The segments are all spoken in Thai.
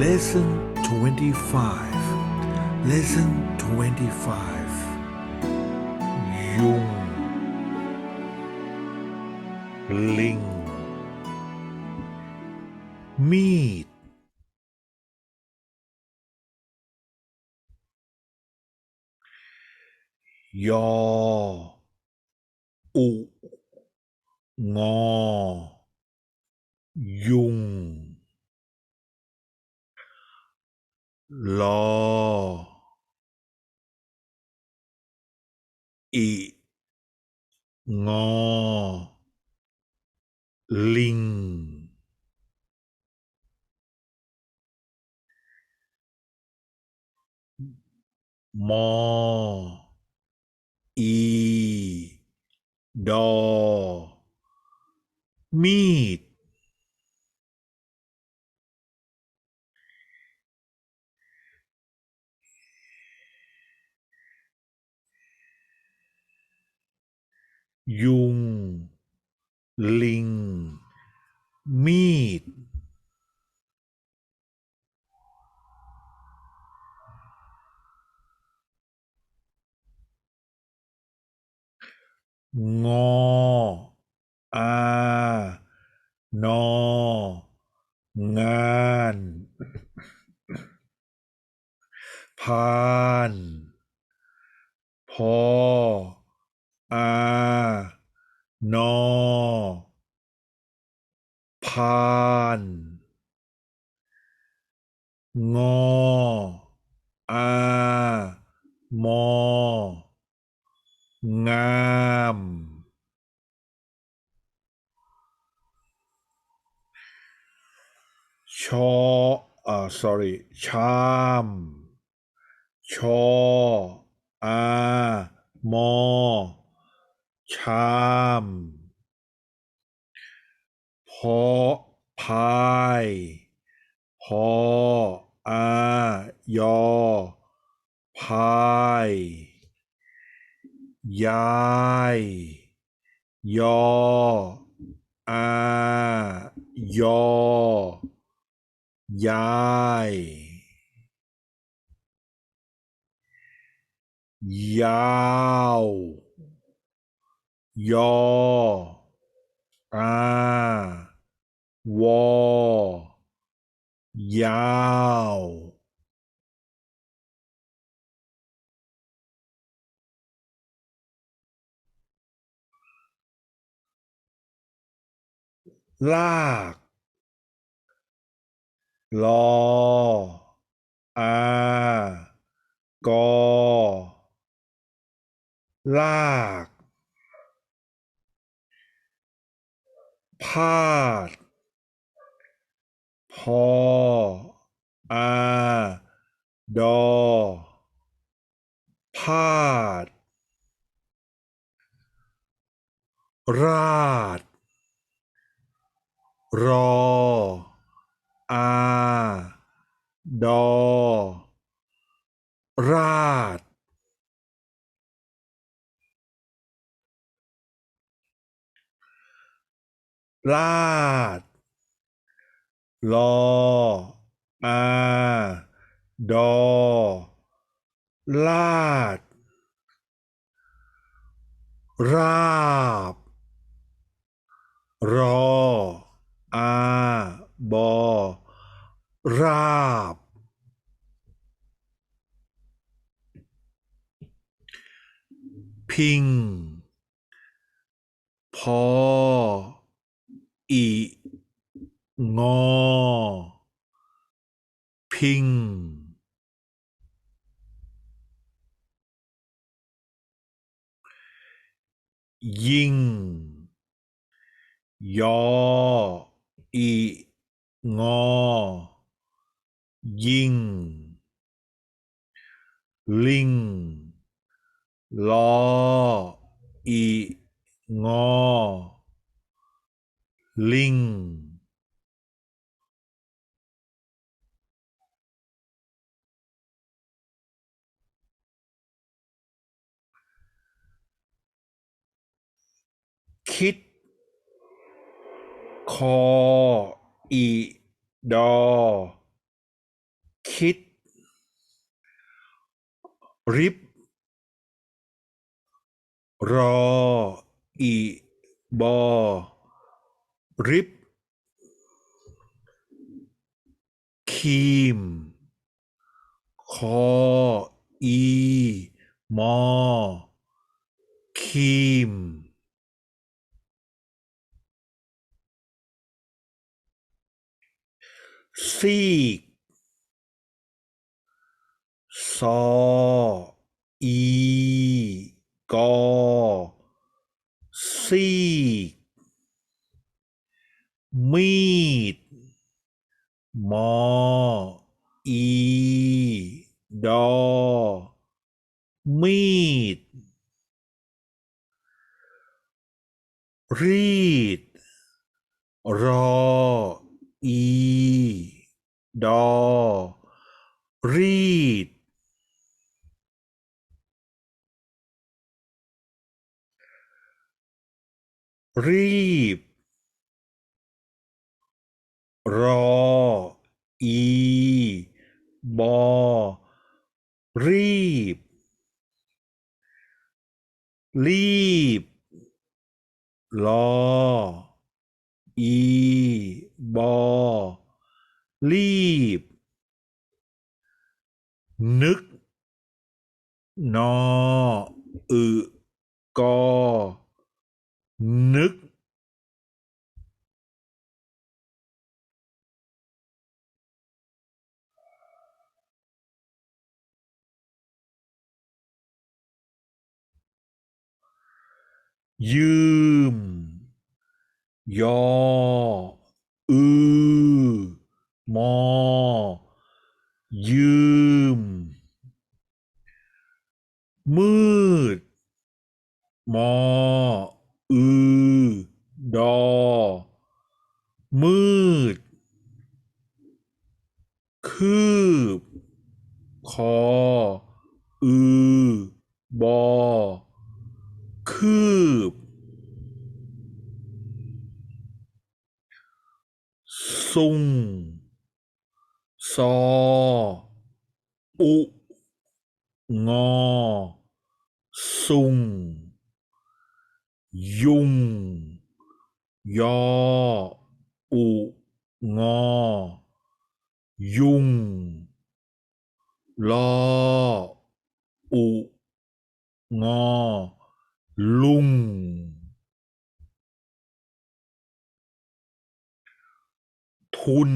Lesson 25 Lesson 25ยุงลิงมีดยอ อุ งอ ยุง ลออิงอ ลิง มอ อี ดอ มีด ยุง ลิง มีด งอ อา นอ งาน พาน พอ อา นอ พานงออามองามชออ่า sorry ชามชออามอชาม พอพายพออายอพายยายยออายอยายยาวยออา วอยาว ลาก ลอ อากอ ลาก พาด พออาดอพาด ราด รอ อา ดอ ราดลาด ลออาดอ ลาด ราบ รอ อา บอ ราบ พิง พอ อี งอ พิง ยิง ยอ อี งอ ยิง ลิง ลอ อี งอ ลิง คิด คอ อีดอ คิด ริบ รอ อีบอ ริบครีม คอ อี มอครีม ซีกซออีกอซีกมีดมออีดอมีด รีด รอ ดอรีดรีบ รอ อี บอ รีบ รีบ รอ อี บอ รีบ นึก นออึกอ นึก ยืม ยอ อือ มอ ยืม มืด มอ อือ ดอ มืด คืบ คอ อือ บอ คืบซุ่ง ซอ อุ งอซุง ยุง ยอ อุ งอ ยุง ลอ อุ งอ ลุงทุน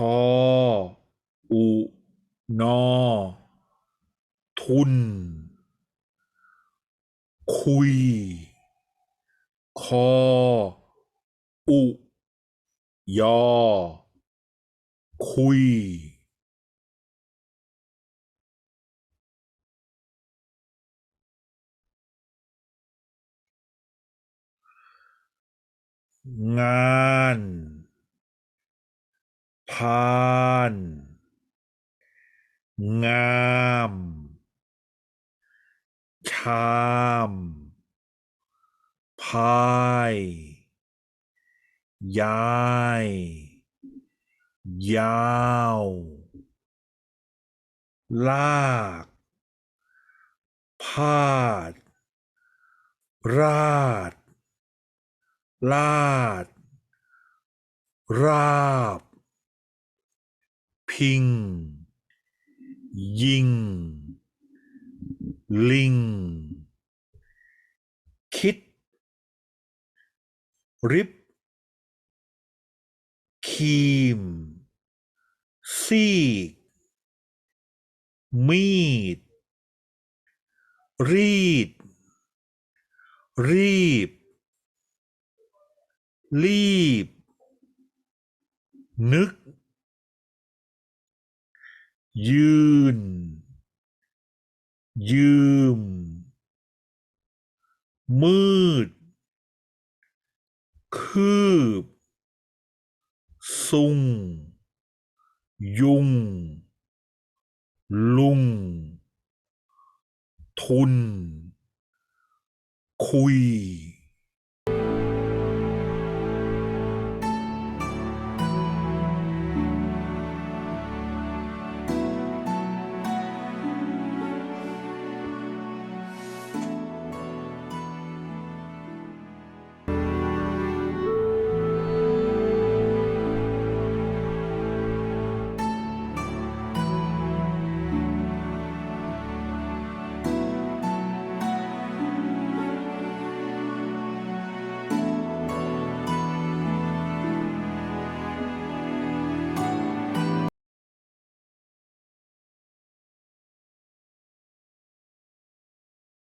ออุนอ ทุน คุย คอ อุ ยอ คุย งานาน งาม ชาม พายย้าย ยาว ลาก พาด ราด ลาด ราบ พิง ยิง ลิง คิด ริบ คีม ซีก มีด รีด รีบ รีบ นึก ยืน ยืม มืด คืบ ซุ่งยุง ลุง ทุน คุย